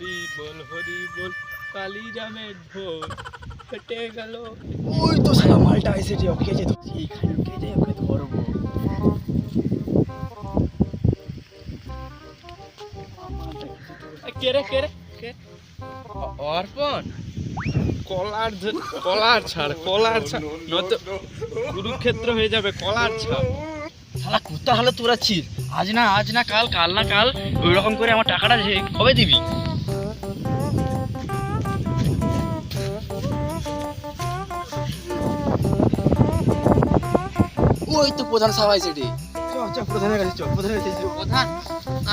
হরি বল হরি বল কালী রামের ঢোল ফেটে গেল। ওই তো সারা মালটা এসে যে ওকে যে এইখানে কে যে ওকে ধরবো। কে রে কে রে কে? অ- অর্পণ কলার কলার ছাড় কলার ছাড়। নয়তো কুরুক্ষেত্র হয়ে যাবে কলার ছাড়। শালা কুত্তা হলে তোরাচ্ছিস আজ না আজ না কাল কাল না কাল ওই রকম করে আমার টাকাটা কবে দিবি? ওই তো প্রধান সবাই সেটি চ চ প্রধানের কাছে চ প্রধানের কাছে প্রধান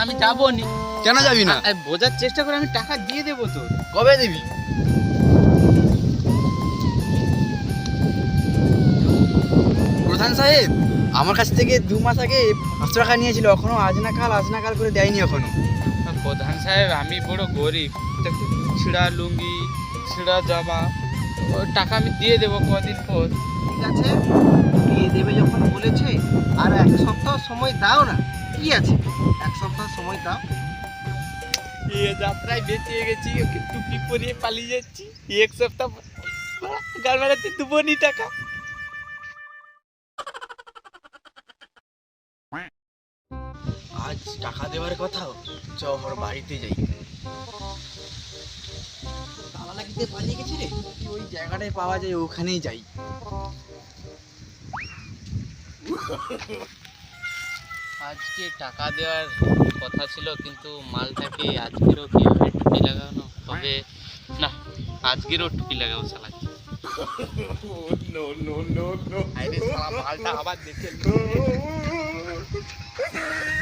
আমি যাব নি কেন যাবি না? বোঝার চেষ্টা করে আমি টাকা দিয়ে দেবো তো কবে দিবি? প্রধান সাহেব আমার কাছ থেকে দু মাস আগে পাঁচশো টাকা নিয়েছিল এখনও আজ না কাল আজ না কাল করে দেয়নি এখনও। প্রধান সাহেব আমি বড় গরিব। ছিঁড়া লুঙ্গি ছিঁড়া জামা টাকা আমি দিয়ে দেবো কদিন পর। ঠিক আছে। দেবে যখন বলেছে আর এক সপ্তাহ সময় দাও না কি আছে? এক সপ্তাহ সময় দাও। এ যাত্রায় বেঁচে গেছি ওকে টুপি পরিয়ে পালিয়ে যাচ্ছি। এক সপ্তাহ গাল বেড়াতে দেবো নি টাকা। আজ টাকা দেওয়ার কথা চ ওর বাড়িতে যাই। তালা লাগিতে পালিয়ে গেছি রে? ওই জায়গাটায় পাওয়া যায় ওখানেই যাই। আজকে টাকা দেওয়ার কথা ছিল কিন্তু মালটাকে আজকেরও কীভাবে টুপি লাগানো তবে না আজকেরও টুপি লাগাবো নো আরে শালা মালটা আবার দেখে